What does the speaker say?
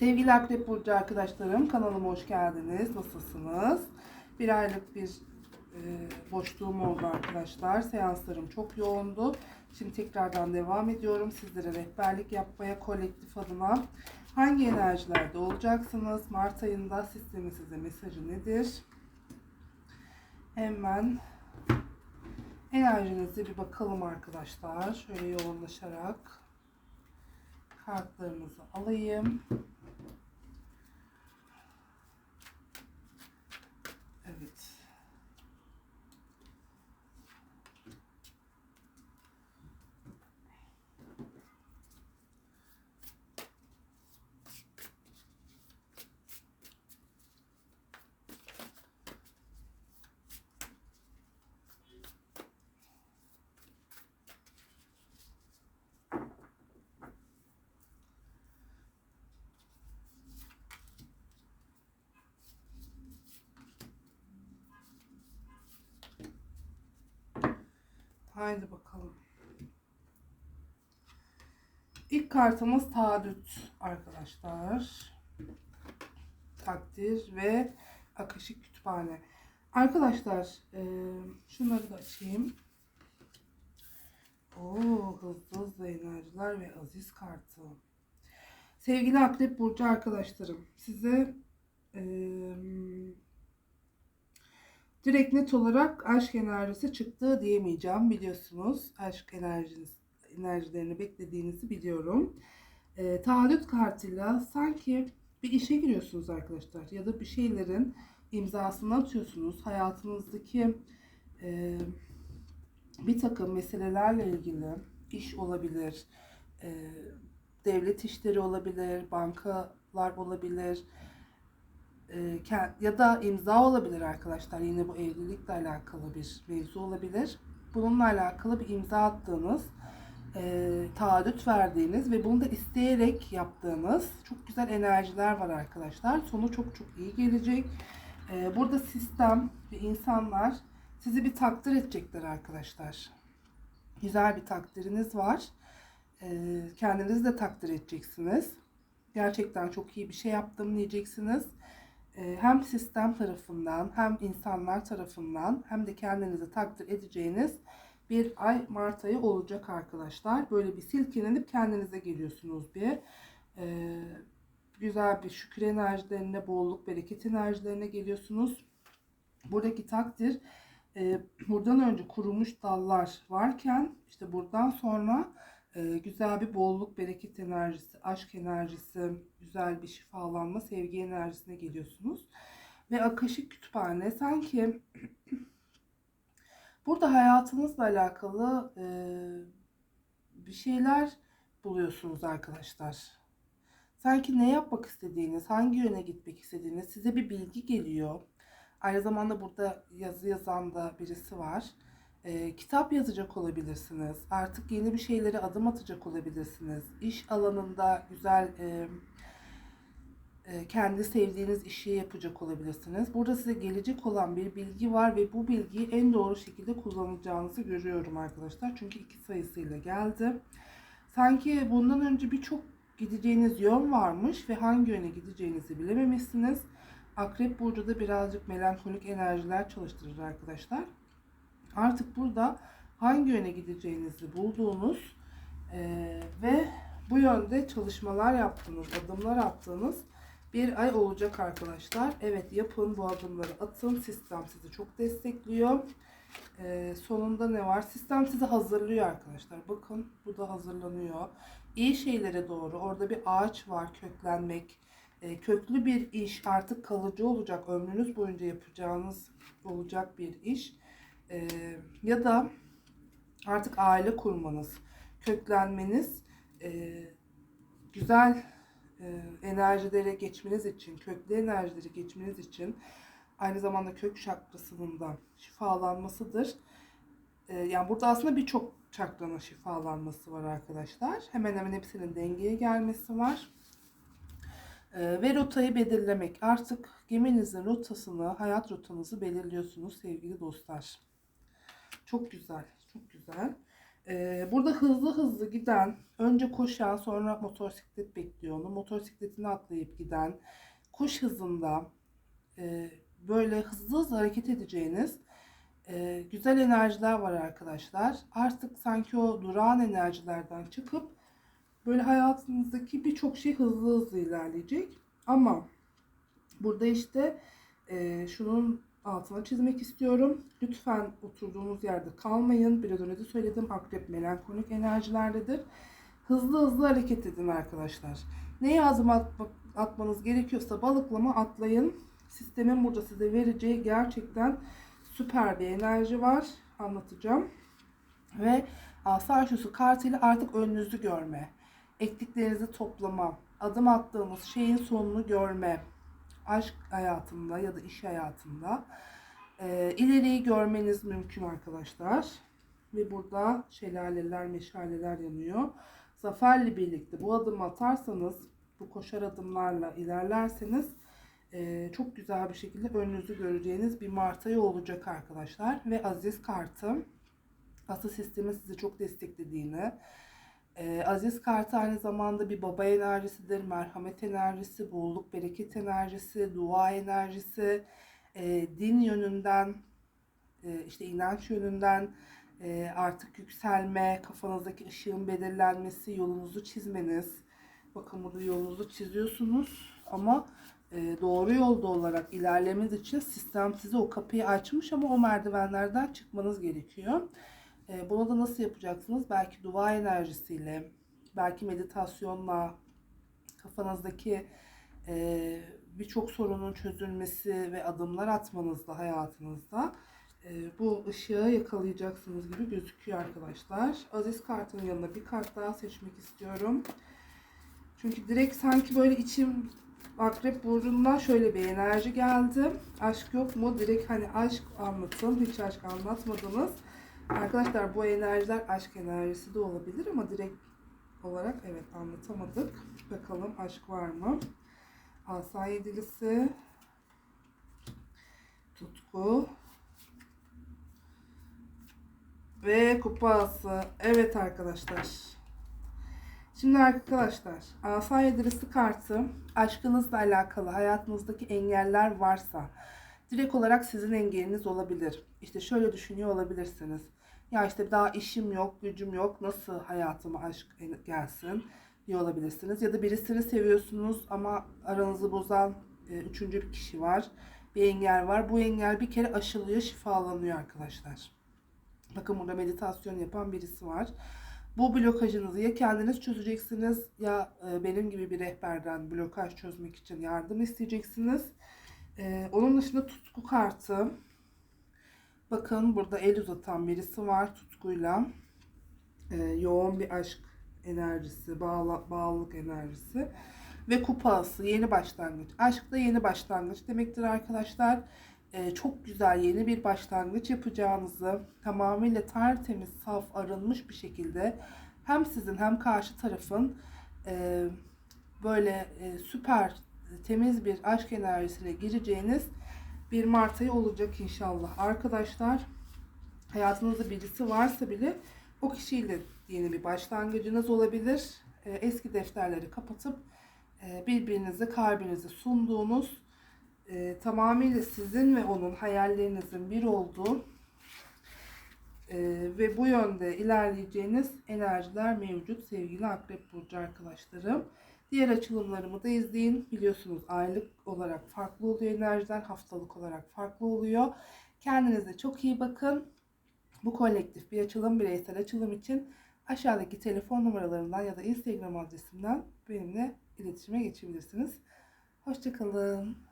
Sevgili Akrep Burcu arkadaşlarım kanalıma hoş geldiniz. Nasılsınız? Bir aylık bir e, boşluğum oldu arkadaşlar. Seanslarım çok yoğundu. Şimdi tekrardan devam ediyorum. Sizlere rehberlik yapmaya kolektif adına. Hangi enerjilerde olacaksınız? Mart ayında sistemin size mesajı nedir? Hemen enerjinize bir bakalım arkadaşlar. Şöyle yoğunlaşarak kartlarınızı alayım. Evet. Haydi bakalım. İlk kartımız taahhüt arkadaşlar. Takdir ve akışık kütüphane. Arkadaşlar e, şunları da açayım. Oo, hızlı hızlı enerjiler ve aziz kartı. Sevgili Akrep Burcu arkadaşlarım size e, direkt net olarak aşk enerjisi çıktı diyemeyeceğim biliyorsunuz. Aşk enerjiniz, enerjilerini beklediğinizi biliyorum. E, taahhüt kartıyla sanki bir işe giriyorsunuz arkadaşlar ya da bir şeylerin imzasını atıyorsunuz. Hayatınızdaki e, bir takım meselelerle ilgili iş olabilir, e, devlet işleri olabilir, bankalar olabilir, ya da imza olabilir arkadaşlar. Yine bu evlilikle alakalı bir mevzu olabilir. Bununla alakalı bir imza attığınız, e, taahhüt verdiğiniz ve bunu da isteyerek yaptığınız çok güzel enerjiler var arkadaşlar. Sonu çok çok iyi gelecek. E, burada sistem ve insanlar sizi bir takdir edecekler arkadaşlar. Güzel bir takdiriniz var. E, kendinizi de takdir edeceksiniz. Gerçekten çok iyi bir şey yaptım diyeceksiniz. E, hem sistem tarafından hem insanlar tarafından hem de kendinizi takdir edeceğiniz bir ay Mart ayı olacak arkadaşlar. Böyle bir silkelenip kendinize geliyorsunuz bir. E, güzel bir şükür enerjilerine, bolluk, bereket enerjilerine geliyorsunuz. Buradaki takdir e, buradan önce kurumuş dallar varken işte buradan sonra e, güzel bir bolluk, bereket enerjisi, aşk enerjisi, güzel bir şifalanma, sevgi enerjisine geliyorsunuz. Ve akışık kütüphane sanki burada hayatınızla alakalı e, bir şeyler buluyorsunuz arkadaşlar. Sanki ne yapmak istediğiniz, hangi yöne gitmek istediğiniz size bir bilgi geliyor. Aynı zamanda burada yazı yazan da birisi var. E, kitap yazacak olabilirsiniz. Artık yeni bir şeylere adım atacak olabilirsiniz. İş alanında güzel e, e, kendi sevdiğiniz işi yapacak olabilirsiniz. Burada size gelecek olan bir bilgi var ve bu bilgiyi en doğru şekilde kullanacağınızı görüyorum arkadaşlar. Çünkü iki sayısıyla geldi. Sanki bundan önce birçok gideceğiniz yön varmış ve hangi yöne gideceğinizi bilememişsiniz. Akrep Burcu da birazcık melankolik enerjiler çalıştırır arkadaşlar. Artık burada hangi yöne gideceğinizi bulduğunuz eee, ve bu yönde çalışmalar yaptığınız, adımlar attığınız bir ay olacak arkadaşlar. Evet yapın bu adımları atın. Sistem sizi çok destekliyor. Eee, sonunda ne var? Sistem sizi hazırlıyor arkadaşlar. Bakın bu da hazırlanıyor. İyi şeylere doğru. Orada bir ağaç var köklenmek. Eee, köklü bir iş artık kalıcı olacak. Ömrünüz boyunca yapacağınız olacak bir iş. Eee, ya da artık aile kurmanız, köklenmeniz, eee, güzel eee, enerjilere geçmeniz için, köklü enerjileri geçmeniz için aynı zamanda kök çakrasının da şifalanmasıdır. Eee, yani burada aslında birçok çakranın şifalanması var arkadaşlar. Hemen hemen hepsinin dengeye gelmesi var. Eee, ve rotayı belirlemek. Artık geminizin rotasını, hayat rotanızı belirliyorsunuz sevgili dostlar. Çok güzel, çok güzel. Ee, burada hızlı hızlı giden, önce koşan sonra motosiklet bekliyor onu. Motosikletini atlayıp giden, kuş hızında e, böyle hızlı hızlı hareket edeceğiniz e, güzel enerjiler var arkadaşlar. Artık sanki o durağan enerjilerden çıkıp böyle hayatınızdaki birçok şey hızlı hızlı ilerleyecek. Ama burada işte e, şunun altına çizmek istiyorum. Lütfen oturduğunuz yerde kalmayın. Biraz önce de söyledim akrep melankolik enerjilerdedir. Hızlı hızlı hareket edin arkadaşlar. Neye adım atma- atmanız gerekiyorsa balıklama atlayın. Sistemin burada size vereceği gerçekten süper bir enerji var. Anlatacağım. Ve asa üçlüsü kartıyla artık önünüzü görme. Ektiklerinizi toplama. Adım attığınız şeyin sonunu görme. Aşk hayatında ya da iş hayatında. Ee, ileriyi görmeniz mümkün arkadaşlar. Ve burada şelaleler, meşaleler yanıyor. Zaferle birlikte bu adımı atarsanız, bu koşar adımlarla ilerlerseniz e, çok güzel bir şekilde önünüzü göreceğiniz bir Mart ayı olacak arkadaşlar. Ve Aziz kartı Asıl sistemin sizi çok desteklediğini, e, Aziz kartı aynı zamanda bir baba enerjisidir, merhamet enerjisi, bolluk, bereket enerjisi, dua enerjisi, e, din yönünden, e, işte inanç yönünden e, artık yükselme, kafanızdaki ışığın belirlenmesi, yolunuzu çizmeniz. Bakın burada yolunuzu çiziyorsunuz ama doğru yolda olarak ilerlemeniz için sistem size o kapıyı açmış ama o merdivenlerden çıkmanız gerekiyor. E, bunu da nasıl yapacaksınız? Belki dua enerjisiyle, belki meditasyonla, kafanızdaki e, birçok sorunun çözülmesi ve adımlar atmanızla hayatınızda e, bu ışığı yakalayacaksınız gibi gözüküyor arkadaşlar. Aziz kartının yanına bir kart daha seçmek istiyorum. Çünkü direkt sanki böyle içim Akrep burcundan şöyle bir enerji geldi. Aşk yok mu? Direkt hani aşk anlatın. Hiç aşk anlatmadınız. Arkadaşlar bu enerjiler aşk enerjisi de olabilir ama direkt olarak evet anlatamadık. Bakalım aşk var mı? Asa yedilisi. Tutku. Ve kupası. Evet arkadaşlar. Şimdi arkadaşlar asa yedilisi kartı aşkınızla alakalı hayatınızdaki engeller varsa direkt olarak sizin engeliniz olabilir. İşte şöyle düşünüyor olabilirsiniz. Ya işte daha işim yok, gücüm yok. Nasıl hayatıma aşk gelsin diye olabilirsiniz. Ya da birisini seviyorsunuz ama aranızı bozan e, üçüncü bir kişi var. Bir engel var. Bu engel bir kere aşılıyor, şifalanıyor arkadaşlar. Bakın burada meditasyon yapan birisi var. Bu blokajınızı ya kendiniz çözeceksiniz ya e, benim gibi bir rehberden blokaj çözmek için yardım isteyeceksiniz. E, onun dışında tutku kartı. Bakın burada el uzatan birisi var tutkuyla. E, yoğun bir aşk enerjisi, bağla, bağlılık enerjisi. Ve kupası yeni başlangıç. Aşk da yeni başlangıç demektir arkadaşlar. Ee, çok güzel yeni bir başlangıç yapacağınızı tamamıyla tertemiz, saf, arınmış bir şekilde hem sizin hem karşı tarafın e, böyle e, süper temiz bir aşk enerjisine gireceğiniz bir Mart ayı olacak inşallah. Arkadaşlar hayatınızda birisi varsa bile o kişiyle yeni bir başlangıcınız olabilir. E, eski defterleri kapatıp e, birbirinize kalbinizi sunduğunuz e, tamamıyla sizin ve onun hayallerinizin bir olduğu e, ve bu yönde ilerleyeceğiniz enerjiler mevcut sevgili Akrep Burcu arkadaşlarım. Diğer açılımlarımı da izleyin. Biliyorsunuz aylık olarak farklı oluyor enerjiler, haftalık olarak farklı oluyor. Kendinize çok iyi bakın. Bu kolektif bir açılım, bireysel açılım için aşağıdaki telefon numaralarından ya da Instagram adresimden benimle iletişime geçebilirsiniz. Hoşçakalın.